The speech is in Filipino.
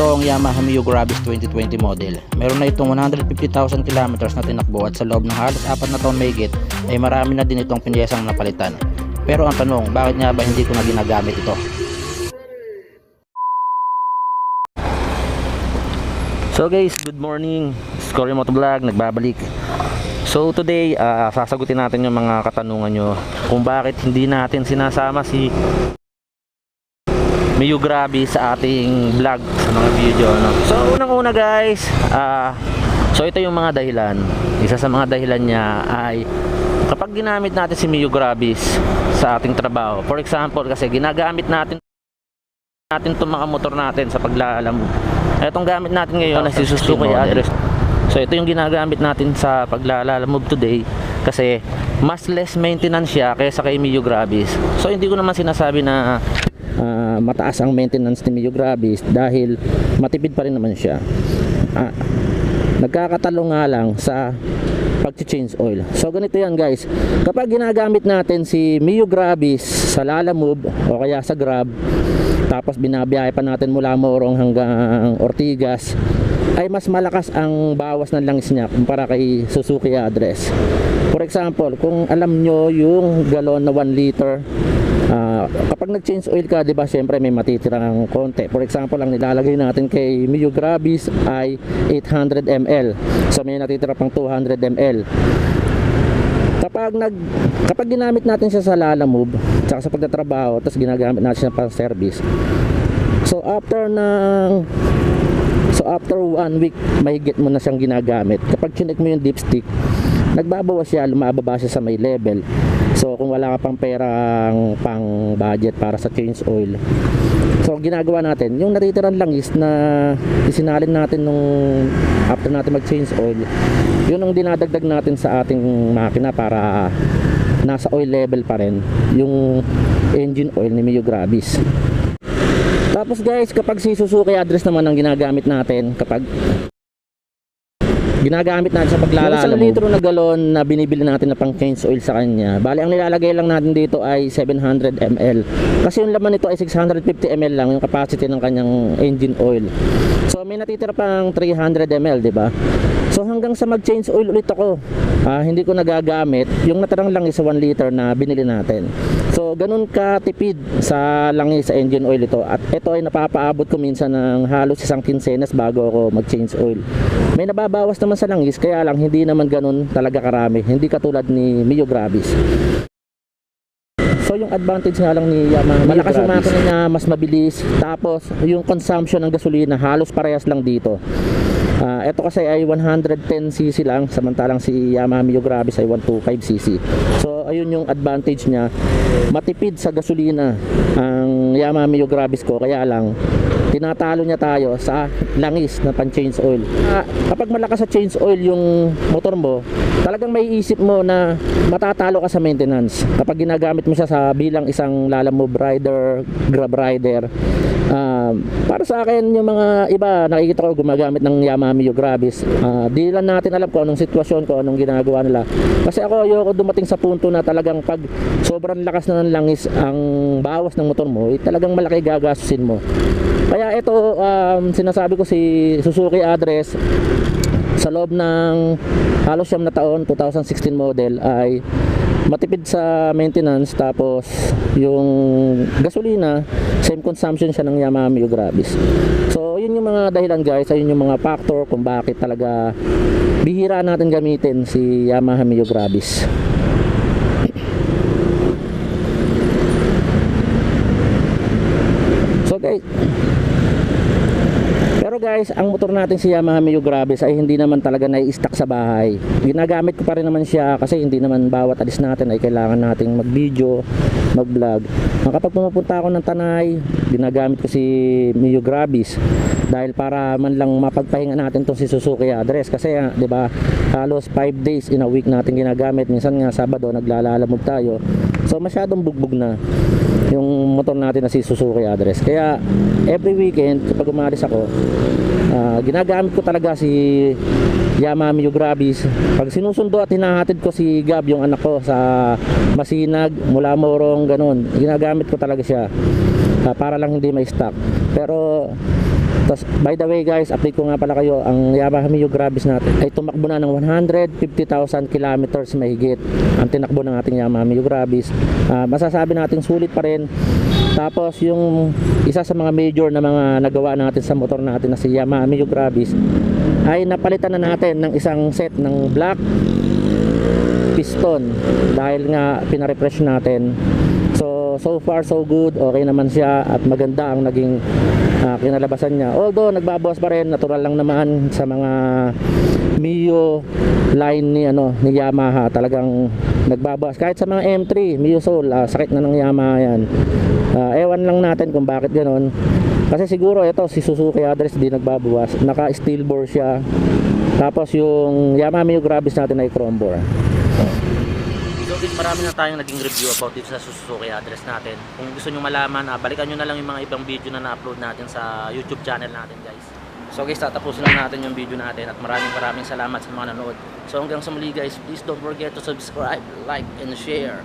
Ito ang Yamaha Mio Gravis 2020 model. Meron na itong 150,000 kilometers na tinakbo at sa loob ng halos apat na taon mahigit ay marami na din itong pinyesang napalitan. Pero ang tanong, bakit nga ba hindi ko na ginagamit ito? So guys, good morning. Scory Motovlog, nagbabalik. So today, ah, sasagutin natin yung mga katanungan nyo kung bakit hindi natin sinasama si Mio Grabe sa ating vlog sa mga video no? so unang una guys ah so ito yung mga dahilan. Isa sa mga dahilan niya ay kapag ginamit natin si Mio Gravis sa ating trabaho for example kasi ginagamit natin natin itong mga motor natin sa paglalam itong gamit natin ngayon na si Suzuki address. So ito yung ginagamit natin sa paglalamove today kasi mas less maintenance siya kaysa kay Mio Gravis so hindi ko naman sinasabi na ah, mataas ang maintenance ni Mio Gravis dahil matipid pa rin naman siya. Ah, nagkakatalo nga lang sa pag-change oil. So ganito yan guys. Kapag ginagamit natin si Mio Gravis sa Lala Move o kaya sa Grab tapos binabiyahe pa natin mula Morong hanggang Ortigas ay mas malakas ang bawas ng langis niya kumpara kay Suzuki address. For example, kung alam nyo yung galon na 1 liter Ah, kapag nag-change oil ka, 'di ba, syempre may matitirang konti. For example, ang nilalagay natin kay Mio Gravis ay 800 ml. So may natitira pang 200 ml. Kapag nag kapag ginamit natin siya sa Lala Move, tsaka sa pagtatrabaho, tapos ginagamit natin siya pang service. So after ng So after one week, mahigit mo na siyang ginagamit. Kapag chinek mo yung dipstick, nagbabawas siya, lumababa siya sa may level. So kung wala ka pang perang pang budget para sa change oil. So ginagawa natin, yung natitirang langis na isinalin natin nung after natin mag-change oil, yun ang dinadagdag natin sa ating makina para nasa oil level pa rin yung engine oil ni Mio Gravis. Tapos guys, kapag si Suzuki address naman ang ginagamit natin, kapag ginagamit natin sa paglalala Yung isang mo. litro na galon na binibili natin na pang change oil sa kanya. Bali, ang nilalagay lang natin dito ay 700 ml. Kasi yung laman nito ay 650 ml lang yung capacity ng kanyang engine oil. So may natitira pang 300 ml, di ba? So hanggang sa mag-change oil ulit ako, ah, hindi ko nagagamit yung natirang langis sa 1 liter na binili natin. So ganun ka tipid sa langis sa engine oil ito at ito ay napapaabot ko minsan ng halos isang kinsenas bago ako mag-change oil. May nababawas naman sa langis kaya lang hindi naman ganun talaga karami. Hindi katulad ni Mio Gravis. So yung advantage nga lang ni Yamaha, malakas yung makina niya, mas mabilis. Tapos yung consumption ng gasolina halos parehas lang dito. Ah, ito kasi ay 110cc lang samantalang si Yamaha Mio Gravis ay 125cc. So ayun yung advantage niya. Matipid sa gasolina ang Yamaha Mio Gravis ko kaya lang tinatalo niya tayo sa langis na pan change oil. Ah, kapag malakas sa change oil yung motor mo, talagang may isip mo na matatalo ka sa maintenance. Kapag ginagamit mo siya sa bilang isang Lala Move rider, Grab rider, Ah, para sa akin yung mga iba nakikita ko gumagamit ng Yamaha Mio Gravis Ah, di lang natin alam kung anong sitwasyon ko anong ginagawa nila kasi ako ayoko dumating sa punto na talagang pag sobrang lakas na ng langis ang bawas ng motor mo eh, talagang malaki gagastusin mo kaya ito um, sinasabi ko si Suzuki address sa loob ng halos siyam na taon 2016 model ay matipid sa maintenance tapos yung gasolina same consumption siya ng Yamaha Mio Gravis. So yun yung mga dahilan guys. Ayun yung mga factor kung bakit talaga bihira natin gamitin si Yamaha Mio Gravis so guys pero guys, ang motor natin si Yamaha Mio Gravis ay hindi naman talaga nai-stack sa bahay. Ginagamit ko pa rin naman siya kasi hindi naman bawat alis natin ay kailangan nating mag-video, mag-vlog. Kapag pumapunta ako ng Tanay, ginagamit ko si Mio Gravis dahil para man lang mapagpahinga natin tong si Suzuki address kasi 'di ba halos 5 days in a week natin ginagamit minsan nga Sabado naglalalamog tayo so masyadong bugbog na yung motor natin na si Suzuki address. Kaya every weekend kapag umalis ako ah, ginagamit ko talaga si Yamaha Mio Gravis pag sinusundo at hinahatid ko si Gab yung anak ko sa Masinag mula Morong ganun ginagamit ko talaga siya ah, para lang hindi may stock pero Tapos, by the way guys, update ko nga pala kayo, ang Yamaha Mio Gravis natin ay tumakbo na ng 150,000 kilometers mahigit. Ang tinakbo ng ating Yamaha Mio Gravis. Ah, masasabi natin sulit pa rin. Tapos yung isa sa mga major na mga nagawa natin sa motor natin na si Yamaha Mio Gravis ay napalitan na natin ng isang set ng black piston dahil nga pinarefresh natin so far so good. Okay naman siya at maganda ang naging ah, kinalabasan niya. Although nagbabawas pa rin. Natural lang naman sa mga Mio line ni ano ni Yamaha. Talagang nagbabawas. Kahit sa mga M3 Mio Soul ah, sakit na ng Yamaha yan. Ah, ewan lang natin kung bakit ganon kasi siguro ito si Suzuki address di nagbabawas. Naka steel bore siya. Tapos yung Yamaha Mio Gravis natin ay chrome bore Guys, marami na tayong naging review about dito sa Suzuki address natin. Kung gusto nyo malaman, ah, balikan nyo na lang yung mga ibang video na na-upload natin sa YouTube channel natin guys. So guys, tatapusin na natin yung video natin at maraming maraming salamat sa mga nanood. So hanggang sa muli guys, please don't forget to subscribe, like, and share.